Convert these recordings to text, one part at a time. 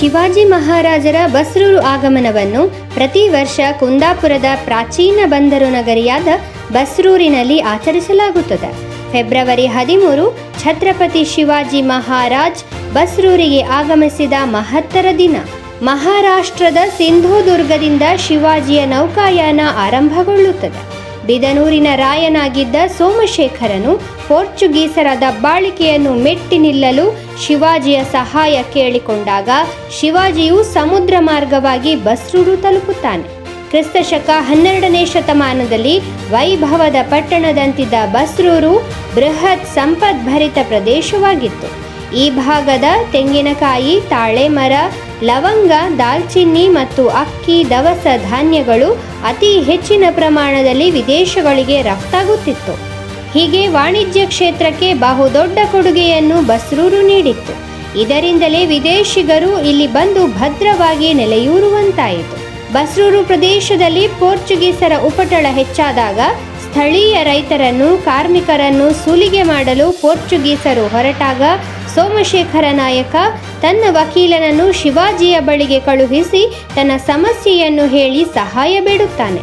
ಶಿವಾಜಿ ಮಹಾರಾಜರ ಬಸ್ರೂರು ಆಗಮನವನ್ನು ಪ್ರತಿ ವರ್ಷ ಕುಂದಾಪುರದ ಪ್ರಾಚೀನ ಬಂದರು ನಗರಿಯಾದ ಬಸ್ರೂರಿನಲ್ಲಿ ಆಚರಿಸಲಾಗುತ್ತದೆ. ಫೆಬ್ರವರಿ ಹದಿಮೂರು ಛತ್ರಪತಿ ಶಿವಾಜಿ ಮಹಾರಾಜ್ ಬಸ್ರೂರಿಗೆ ಆಗಮಿಸಿದ ಮಹತ್ತರ ದಿನ. ಮಹಾರಾಷ್ಟ್ರದ ಸಿಂಧೂದುರ್ಗದಿಂದ ಶಿವಾಜಿಯ ನೌಕಾಯಾನ ಆರಂಭಗೊಳ್ಳುತ್ತದೆ. ಬಿದನೂರಿನ ರಾಯನಾಗಿದ್ದ ಸೋಮಶೇಖರನು ಪೋರ್ಚುಗೀಸರ ದಬ್ಬಾಳಿಕೆಯನ್ನು ಮೆಟ್ಟಿ ನಿಲ್ಲಲು ಶಿವಾಜಿಯ ಸಹಾಯ ಕೇಳಿಕೊಂಡಾಗ ಶಿವಾಜಿಯು ಸಮುದ್ರ ಮಾರ್ಗವಾಗಿ ಬಸ್ರೂರು ತಲುಪುತ್ತಾನೆ. ಕ್ರಿಸ್ತಶಕ ಹನ್ನೆರಡನೇ ಶತಮಾನದಲ್ಲಿ ವೈಭವದ ಪಟ್ಟಣದಂತಿದ್ದ ಬಸ್ರೂರು ಬೃಹತ್ ಸಂಪದ್ಭರಿತ ಪ್ರದೇಶವಾಗಿತ್ತು. ಈ ಭಾಗದ ತೆಂಗಿನಕಾಯಿ ತಾಳೆ ಮರ ಲವಂಗ, ದಾಲ್ಚಿನ್ನಿ ಮತ್ತು ಅಕ್ಕಿ, ದವಸ ಧಾನ್ಯಗಳು ಅತಿ ಹೆಚ್ಚಿನ ಪ್ರಮಾಣದಲ್ಲಿ ವಿದೇಶಗಳಿಗೆ ರಫ್ತಾಗುತ್ತಿತ್ತು. ಹೀಗೆ ವಾಣಿಜ್ಯ ಕ್ಷೇತ್ರಕ್ಕೆ ಬಹುದೊಡ್ಡ ಕೊಡುಗೆಯನ್ನು ಬಸ್ರೂರು ನೀಡಿತ್ತು. ಇದರಿಂದಲೇ ವಿದೇಶಿಗರು ಇಲ್ಲಿ ಬಂದು ಭದ್ರವಾಗಿ ನೆಲೆಯೂರುವಂತಾಯಿತು. ಬಸ್ರೂರು ಪ್ರದೇಶದಲ್ಲಿ ಪೋರ್ಚುಗೀಸರ ಉಪಟಳ ಹೆಚ್ಚಾದಾಗ ಸ್ಥಳೀಯ ರೈತರನ್ನು, ಕಾರ್ಮಿಕರನ್ನು ಸುಲಿಗೆ ಮಾಡಲು ಪೋರ್ಚುಗೀಸರು ಹೊರಟಾಗ ಸೋಮಶೇಖರ ನಾಯಕ ತನ್ನ ವಕೀಲನನ್ನು ಶಿವಾಜಿಯ ಬಳಿಗೆ ಕಳುಹಿಸಿ ತನ್ನ ಸಮಸ್ಯೆಯನ್ನು ಹೇಳಿ ಸಹಾಯ ಬೇಡುತ್ತಾನೆ.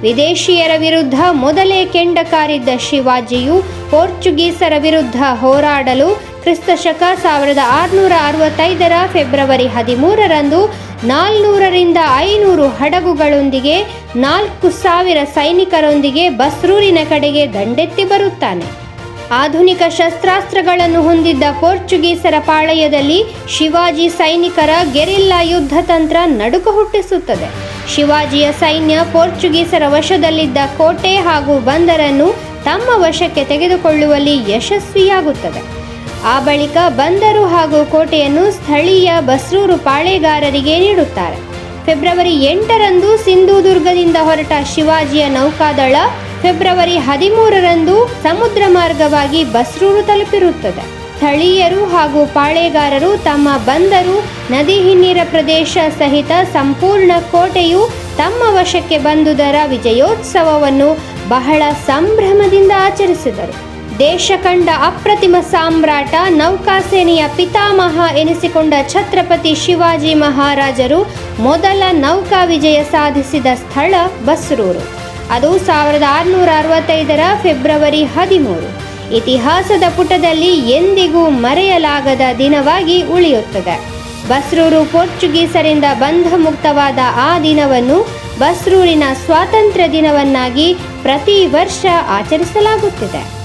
ವಿದೇಶಿಯರ ವಿರುದ್ಧ ಮೊದಲೇ ಕೆಂಡ ಕಾರಿದ್ದ ಶಿವಾಜಿಯು ಪೋರ್ಚುಗೀಸರ ವಿರುದ್ಧ ಹೋರಾಡಲು ಕ್ರಿಸ್ತಶಕ ಸಾವಿರದ ಆರುನೂರ ಅರವತ್ತೈದರ ಫೆಬ್ರವರಿ ಹದಿಮೂರರಂದು ನಾಲ್ನೂರರಿಂದ ಐನೂರು ಹಡಗುಗಳೊಂದಿಗೆ ನಾಲ್ಕು ಸಾವಿರ ಸೈನಿಕರೊಂದಿಗೆ ಬಸ್ರೂರಿನ ಕಡೆಗೆ ದಂಡೆತ್ತಿ ಬರುತ್ತಾನೆ. ಆಧುನಿಕ ಶಸ್ತ್ರಾಸ್ತ್ರಗಳನ್ನು ಹೊಂದಿದ್ದ ಪೋರ್ಚುಗೀಸರ ಪಾಳಯದಲ್ಲಿ ಶಿವಾಜಿ ಸೈನಿಕರ ಗೆರಿಲ್ಲಾ ಯುದ್ಧ ತಂತ್ರ ನಡುಕ ಹುಟ್ಟಿಸುತ್ತದೆ. ಶಿವಾಜಿಯ ಸೈನ್ಯ ಪೋರ್ಚುಗೀಸರ ವಶದಲ್ಲಿದ್ದ ಕೋಟೆ ಹಾಗೂ ಬಂದರನ್ನು ತಮ್ಮ ವಶಕ್ಕೆ ತೆಗೆದುಕೊಳ್ಳುವಲ್ಲಿ ಯಶಸ್ವಿಯಾಗುತ್ತದೆ. ಆ ಬಳಿಕ ಬಂದರು ಹಾಗೂ ಕೋಟೆಯನ್ನು ಸ್ಥಳೀಯ ಬಸ್ರೂರು ಪಾಳೆಗಾರರಿಗೆ ನೀಡುತ್ತಾರೆ. ಫೆಬ್ರವರಿ ಎಂಟರಂದು ಸಿಂಧೂದುರ್ಗದಿಂದ ಹೊರಟ ಶಿವಾಜಿಯ ನೌಕಾದಳ ಫೆಬ್ರವರಿ ಹದಿಮೂರರಂದು ಸಮುದ್ರ ಮಾರ್ಗವಾಗಿ ಬಸ್ರೂರು ತಲುಪಿರುತ್ತದೆ. ಸ್ಥಳೀಯರು ಹಾಗೂ ಪಾಳೆಗಾರರು ತಮ್ಮ ಬಂದರು. ನದಿ ಹಿನ್ನೀರ ಪ್ರದೇಶ ಸಹಿತ ಸಂಪೂರ್ಣ ಕೋಟೆಯು ತಮ್ಮ ವಶಕ್ಕೆ ಬಂದುದರ ವಿಜಯೋತ್ಸವವನ್ನು ಬಹಳ ಸಂಭ್ರಮದಿಂದ ಆಚರಿಸಿದರು. ದೇಶ ಕಂಡ ಅಪ್ರತಿಮ ಸಾಮ್ರಾಟ ನೌಕಾಸೇನೆಯ ಪಿತಾಮಹ ಎನಿಸಿಕೊಂಡ ಛತ್ರಪತಿ ಶಿವಾಜಿ ಮಹಾರಾಜರು ಮೊದಲ ನೌಕಾ ವಿಜಯ ಸಾಧಿಸಿದ ಸ್ಥಳ ಬಸ್ರೂರು. ಅದು ಸಾವಿರದ ಆರುನೂರ ಅರವತ್ತೈದರ ಫೆಬ್ರವರಿ ಹದಿಮೂರು. ಇತಿಹಾಸದ ಪುಟದಲ್ಲಿ ಎಂದಿಗೂ ಮರೆಯಲಾಗದ ದಿನವಾಗಿ ಉಳಿಯುತ್ತದೆ. ಬಸ್ರೂರು ಪೋರ್ಚುಗೀಸರಿಂದ ಬಂಧ ಮುಕ್ತವಾದ ಆ ದಿನವನ್ನು ಬಸ್ರೂರಿನ ಸ್ವಾತಂತ್ರ್ಯ ದಿನವನ್ನಾಗಿ ಪ್ರತಿ ವರ್ಷ ಆಚರಿಸಲಾಗುತ್ತಿದೆ.